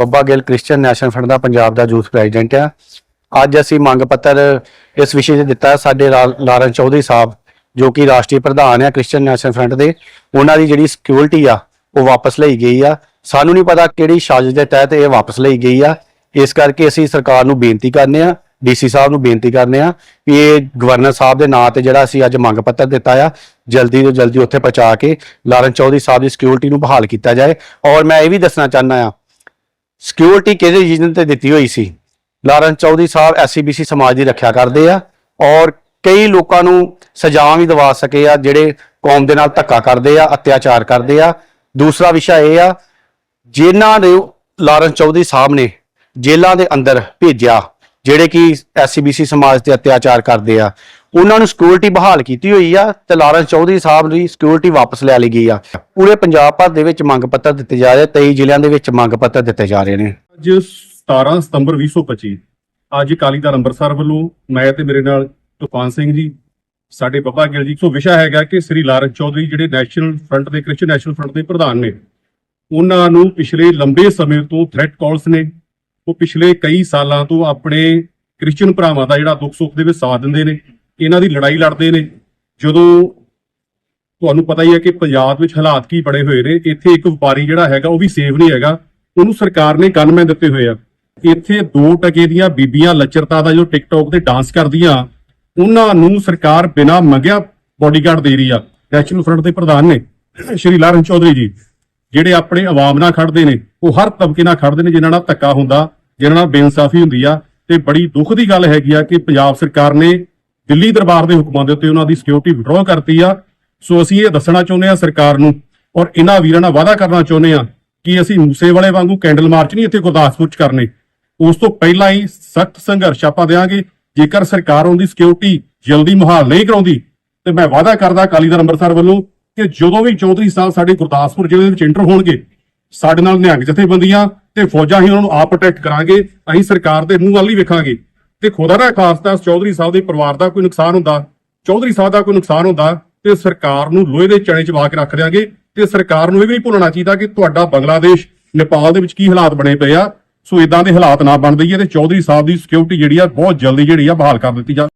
Babba Gill Christian National Front ਦਾ ਪੰਜਾਬ ਦਾ youth president ਆ। ਅੱਜ ਅਸੀਂ ਮੰਗ ਪੱਤਰ ਇਸ ਵਿਸ਼ੇ 'ਤੇ ਦਿੱਤਾ ਸਾਡੇ ਲਾ- ਲਾਰਨ ਚੌਧਰੀ ਸਾਹਿਬ, ਜੋ ਕਿ ਰਾਸ਼ਟਰੀ ਪ੍ਰਧਾਨ ਆ ਕ੍ਰਿਸਚੀਅਨ ਨੈਸ਼ਨਲ ਫਰੰਟ ਦੇ, ਉਹਨਾਂ ਦੀ ਜਿਹੜੀ ਸਿਕਿਉਰਿਟੀ ਆ, ਉਹ ਵਾਪਸ ਲਈ ਗਈ ਆ। ਸਾਨੂੰ ਨਹੀਂ ਪਤਾ ਕਿਹੜੀ ਸਾਜ਼ਿਸ਼ ਦੇ ਤਹਿਤ ਇਹ ਵਾਪਸ ਲਈ ਗਈ ਆ। ਇਸ ਕਰਕੇ ਅਸੀਂ ਸਰਕਾਰ ਨੂੰ ਬੇਨਤੀ ਕਰਨੇ ਆ ਡੀਸੀ ਸਾਹਿਬ ਨੂੰ ਬੇਨਤੀ ਕਰਨੇ ਆ ਕਿ ਇਹ ਗਵਰਨਰ ਸਾਹਿਬ ਦੇ ਨਾਂ ਤੇ ਜਿਹੜਾ ਅਸੀਂ ਅੱਜ ਮੰਗ ਪੱਤਰ ਦਿੱਤਾ ਆ, ਜਲਦੀ ਤੋਂ ਜਲਦੀ ਉੱਥੇ ਪਹੁੰਚਾ ਕੇ ਲਾਰਨ ਚੌਧਰੀ ਸਾਹਿਬ ਦੀ ਸਿਕਿਉਰਿਟੀ ਨੂੰ ਬਹਾਲ ਕੀਤਾ ਜਾਏ। ਔਰ ਮੈਂ ਇਹ ਵੀ ਦੱਸਣਾ ਚਾਹੁੰਦਾ ਆ ਸਿਕਿਉਰਿਟੀ ਕਿਹੜੇ ਰੀਜਨ ਤੇ ਦਿੱਤੀ ਹੋਈ ਸੀ? ਲਾਰਨ ਚੌਧਰੀ ਸਾਹਿਬ ਐਸਸੀਬੀਸੀ ਸਮਾਜ ਦੀ ਰੱਖਿਆ ਕਰਦੇ ਆ ਔਰ ਕਈ ਲੋਕਾਂ ਨੂੰ ਸਜ਼ਾਵਾਂ ਵੀ ਦਿਵਾ ਸਕੇ ਆ, ਜਿਹੜੇ ਕੌਮ ਦੇ ਨਾਲ ਧੱਕਾ ਕਰਦੇ ਆ, ਅਤਿਆਚਾਰ ਕਰਦੇ ਆ। ਦੂਸਰਾ ਵਿਸ਼ਾ ਇਹ ਆ, ਜਿਨ੍ਹਾਂ ਨੇ ਲਾਰਨ ਚੌਧਰੀ ਸਾਹਿਬ ਨੇ ਜੇਲ੍ਹਾਂ ਦੇ ਅੰਦਰ ਭੇਜਿਆ ਜਿਹੜੇ ਕਿ ਐਸਸੀਬੀਸੀ ਸਮਾਜ ਤੇ ਅਤਿਆਚਾਰ ਕਰਦੇ ਆ, ਉਹਨਾਂ ਨੂੰ ਸਿਕਿਉਰਿਟੀ ਬਹਾਲ ਕੀਤੀ ਹੋਈ ਆ ਤੇ ਲਾਰਨ ਚੌਧਰੀ ਸਾਹਿਬ ਦੀ ਸਿਕਿਉਰਿਟੀ ਵਾਪਸ ਲੈ ਲਈ ਗਈ ਆ। ਪੂਰੇ ਪੰਜਾਬ ਭਰ ਦੇ ਵਿੱਚ ਮੰਗ ਪੱਤਰ ਦਿੱਤੇ ਜਾ ਰਹੇ 23 ਜ਼ਿਲ੍ਹਿਆਂ ਦੇ ਵਿੱਚ ਮੰਗ ਪੱਤਰ ਦਿੱਤੇ ਜਾ ਰਹੇ ਨੇ। ਅੱਜ 17 ਸਤੰਬਰ 2025 ਅੱਜ ਅਕਾਲੀ ਦਲ ਅੰਮ੍ਰਿਤਸਰ ਵੱਲੋਂ ਮੈਂ ਤੇ ਮੇਰੇ ਨਾਲ ਤੂਫਾਨ ਸਿੰਘ ਜੀ, ਸਾਡੇ ਬੱਬਾ ਗਿੱਲ ਜੀ ਸੋ ਵਿਸ਼ਾ ਹੈਗਾ ਕਿ ਸ੍ਰੀ ਲਾਰਨ ਚੌਧਰੀ ਜਿਹੜੇ ਨੈਸ਼ਨਲ ਫਰੰਟ ਦੇ ਕ੍ਰਿਸਚੀਅਨ ਨੈਸ਼ਨਲ ਫਰੰਟ ਦੇ ਪ੍ਰਧਾਨ ਨੇ, ਉਹਨਾਂ ਨੂੰ ਪਿਛਲੇ ਲੰਬੇ ਸਮੇਂ ਤੋਂ ਥ੍ਰੈਟ ਕਾਲਸ ਨੇ ਉਹ ਪਿਛਲੇ ਕਈ ਸਾਲਾਂ ਤੋਂ ਆਪਣੇ ਕ੍ਰਿਸਚੀਅਨ ਭਰਾਵਾਂ ਦਾ ਜਿਹੜਾ ਦੁੱਖ ਸੁੱਖ ਦੇ ਵਿੱਚ ਸਾਥ ਦਿੰਦੇ ਨੇ, ਇਹਨਾਂ ਦੀ ਲੜਾਈ ਲੜਦੇ ਨੇ। ਜਦੋਂ ਤੁਹਾਨੂੰ ਪਤਾ ਹੀ ਹੈ ਕਿ ਪੰਜਾਬ ਵਿੱਚ ਹਾਲਾਤ ਕੀ ਬੜੇ ਹੋਏ ਨੇ, ਇੱਥੇ ਇੱਕ ਵਪਾਰੀ ਜਿਹੜਾ ਹੈਗਾ ਉਹ ਵੀ ਸੇਫ ਨਹੀਂ ਹੈਗਾ। ਉਹਨੂੰ ਸਰਕਾਰ ਨੇ ਗਨਮੈਨ ਦਿੱਤੇ ਹੋਏ ਆ। ਇੱਥੇ 2 ਟਕੇ ਦੀਆਂ ਬੀਬੀਆਂ ਲੱਚਰਤਾ ਦਾ ਜੋ ਟਿਕਟੌਕ ਤੇ ਡਾਂਸ ਕਰਦੀਆਂ, ਉਹਨਾਂ ਨੂੰ ਸਰਕਾਰ ਬਿਨਾਂ ਮੰਗਿਆ ਬੋਡੀਗਾਰਡ ਦੇ ਰਹੀ ਆ। ਨੈਸ਼ਨਲ ਫਰੰਟ ਦੇ ਪ੍ਰਧਾਨ ਨੇ, ਸ਼੍ਰੀ ਲਾਰਨ ਚੌਧਰੀ ਜੀ। ਜਿਹੜੇ ਆਪਣੇ ਆਵਾਮ ਨਾਲ ਖੜਦੇ ਨੇ, ਉਹ ਹਰ ਤਬਕੇ ਨਾਲ ਖੜਦੇ ਨੇ, ਜਿਨ੍ਹਾਂ ਨਾਲ ਧੱਕਾ ਹੁੰਦਾ, ਜਿਨ੍ਹਾਂ ਨਾਲ ਬੇਇਨਸਾਫੀ ਹੁੰਦੀ ਆ। ਤੇ ਬੜੀ ਦੁੱਖ ਦੀ ਗੱਲ ਹੈਗੀ ਆ ਕਿ ਪੰਜਾਬ ਸਰਕਾਰ ਨੇ ਦਿੱਲੀ ਦਰਬਾਰ ਦੇ ਹੁਕਮਾਂ ਦੇ ਉੱਤੇ ਉਹਨਾਂ ਦੀ ਸਿਕਿਉਰਿਟੀ ਵਿਡਰਾਅ ਕਰਤੀ ਆ। ਸੋ ਅਸੀਂ ਇਹ ਦੱਸਣਾ ਚਾਹੁੰਦੇ ਆ ਸਰਕਾਰ ਨੂੰ, ਔਰ ਇਹਨਾਂ ਵੀਰਾਂ ਨਾਲ ਵਾਅਦਾ ਕਰਨਾ ਚਾਹੁੰਦੇ ਆ ਕਿ ਅਸੀਂ ਮੂਸੇ ਵਾਲੇ ਵਾਂਗੂ ਕੈਂਡਲ ਮਾਰਚ ਨਹੀਂ ਇੱਥੇ ਗੁਰਦਾਸਪੁਰ ਚ ਕਰਨੇ। ਉਸ ਤੋਂ ਪਹਿਲਾਂ ਹੀ ਸਖਤ ਸੰਘਰਸ਼ ਆਪਾਂ ਦੇਵਾਂਗੇ ਜੇਕਰ ਸਰਕਾਰ ਉਹਦੀ ਸਿਕਿਉਰਿਟੀ ਜਲਦੀ ਮੁਹਾਲ ਨਹੀਂ ਕਰਾਉਂਦੀ, ਤੇ ਮੈਂ ਵਾਅਦਾ ਕਰਦਾ ਅਕਾਲੀ ਦਲ ਅੰਮ੍ਰਿਤਸਰ ਵੱਲੋਂ ਕਿ ਜਦੋਂ ਵੀ ਚੌਧਰੀ ਸਾਹਿਬ ਸਾਡੇ ਗੁਰਦਾਸਪੁਰ ਜ਼ਿਲ੍ਹੇ ਦੇ ਵਿੱਚ ਇੰਟਰ ਹੋਣਗੇ, ਸਾਡੇ ਨਾਲ ਨਿਹੰਗ ਜਥੇਬੰਦੀਆਂ ਤੇ ਫੌਜਾਂ ਹੀ ਉਹਨਾਂ ਨੂੰ ਆਪ ਪ੍ਰੋਟੈਕਟ ਕਰਾਂਗੇ, ਅਸੀਂ ਸਰਕਾਰ ਦੇ ਮੂੰਹ ਵੱਲ ਹੀ ਵੇਖਾਂਗੇ। ਤੇ ਖੁਦਾ ਦਾ ਖਾਸਤਾ ਚੌਧਰੀ ਸਾਹਿਬ ਦੇ ਪਰਿਵਾਰ ਦਾ ਕੋਈ ਨੁਕਸਾਨ ਹੁੰਦਾ, ਚੌਧਰੀ ਸਾਹਿਬ ਦਾ ਕੋਈ ਨੁਕਸਾਨ ਹੁੰਦਾ, ਤੇ ਸਰਕਾਰ ਨੂੰ ਲੋਹੇ ਦੇ ਚਣੇ ਚ ਵਾ ਕੇ ਰੱਖ ਦਿਆਂਗੇ, ਤੇ ਸਰਕਾਰ ਨੂੰ ਇਹ ਵੀ ਨਹੀਂ ਭੁੱਲਣਾ ਚਾਹੀਦਾ ਕਿ ਤੁਹਾਡਾ ਬੰਗਲਾਦੇਸ਼, ਨੇਪਾਲ ਦੇ ਵਿੱਚ ਕੀ ਹਾਲਾਤ ਬਣੇ ਪਏ ਆ, ਸੋ ਇਦਾਂ ਦੇ ਹਾਲਾਤ ਨਾ ਬਣਦੇ ਹੀ ਤੇ ਚੌਧਰੀ ਸਾਹਿਬ ਦੀ ਸਿਕਿਉਰਿਟੀ ਜਿਹੜੀ ਆ, ਬਹੁਤ ਜਲਦੀ ਜਿਹੜੀ ਆ, ਬਹਾਲ ਕਰ ਦਿੱਤੀ ਜਾ